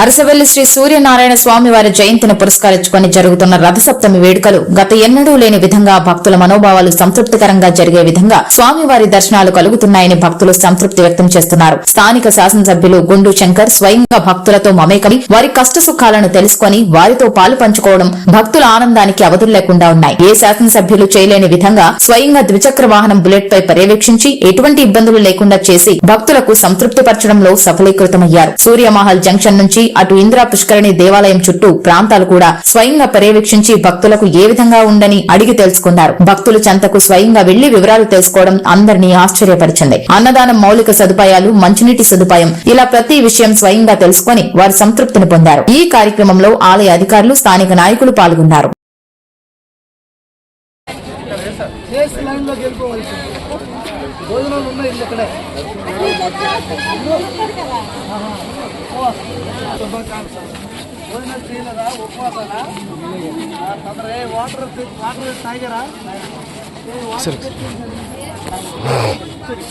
అరసవెల్లి శ్రీ సూర్యనారాయణ స్వామి వారి జయంతిని పురస్కరించుకొని జరుగుతున్న రథసప్తమి వేడుకలు గత ఎన్నడూ లేని విధంగా భక్తుల మనోభావాలు సంతృప్తికరంగా జరిగే విధంగా స్వామివారి దర్శనాలు కలుగుతున్నాయని భక్తులు సంతృప్తి వ్యక్తం చేస్తున్నారు. స్థానిక శాసనసభ్యులు గుండు శంకర్ స్వయంగా భక్తులతో మమేకని వారి కష్ట సుఖాలను తెలుసుకొని వారితో పాలు పంచుకోవడం భక్తుల ఆనందానికి అవధులు లేకుండా ఉన్నాయి. ఏ శాసనసభ్యులు చేయలేని విధంగా స్వయంగా ద్విచక్ర వాహనం బుల్లెట్ పై పర్యవేక్షించి ఎటువంటి ఇబ్బందులు లేకుండా చేసి భక్తులకు సంతృప్తిపరచడంలో సఫలీకృతమయ్యారు. సూర్యమహల్ జంక్షన్ నుంచి అటు ఇంద్ర పుష్కరిణి దేవాలయం చుట్టూ ప్రాంతాలు కూడా స్వయంగా పర్యవేక్షించి భక్తులకు ఏ విధంగా ఉందని అడిగి తెలుసుకున్నారు. భక్తులు చెంతకు స్వయంగా వెళ్ళి వివరాలు తెలుసుకోవడం అందరినీ ఆశ్చర్యపరిచింది. అన్నదానం మౌలిక సదుపాయాలు మంచినీటి సదుపాయం ఇలా ప్రతి విషయం స్వయంగా తెలుసుకొని వారు సంతృప్తిని పొందారు. ఈ కార్యక్రమంలో ఆలయ అధికారులు స్థానిక నాయకులు పాల్గొన్నారు. చేసి లైన్లోకి వెళ్ళిపోవాలి భోజనాలు ఉన్నాయి ఇల్లు ఇక్కడే. భోజనాలు చేయలేదా? ఉపవాసాలా? తొందర వాటర్ వాటర్ తాగారా?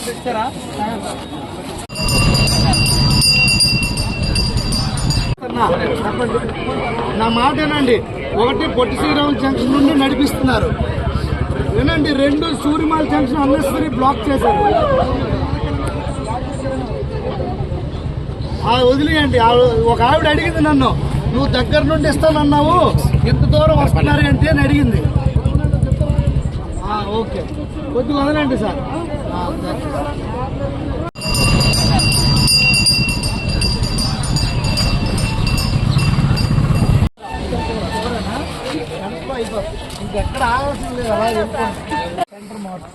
తెచ్చారా? నా మాట ఏనండి ఒకటి పొట్టి శ్రీరామ్ జంక్షన్ నుండి నడిపిస్తున్నారు. వినండి రెండు సూర్యమాల్ జంక్షన్ అన్నెసరీ బ్లాక్ చేశారు. ఆ వదిలేయండి ఆ ఒక ఆవిడ అడిగింది నన్ను నువ్వు దగ్గర నుండి ఇస్తానన్నావు ఎంత దూరం వస్తున్నారు ఏంటి? అని అడిగింది. ఓకే. కొద్దిగా వదలండి సార్. అయిపోతుంది. ఇంకెక్కడ ఆగాల్సింది సెంటర్ మార్పు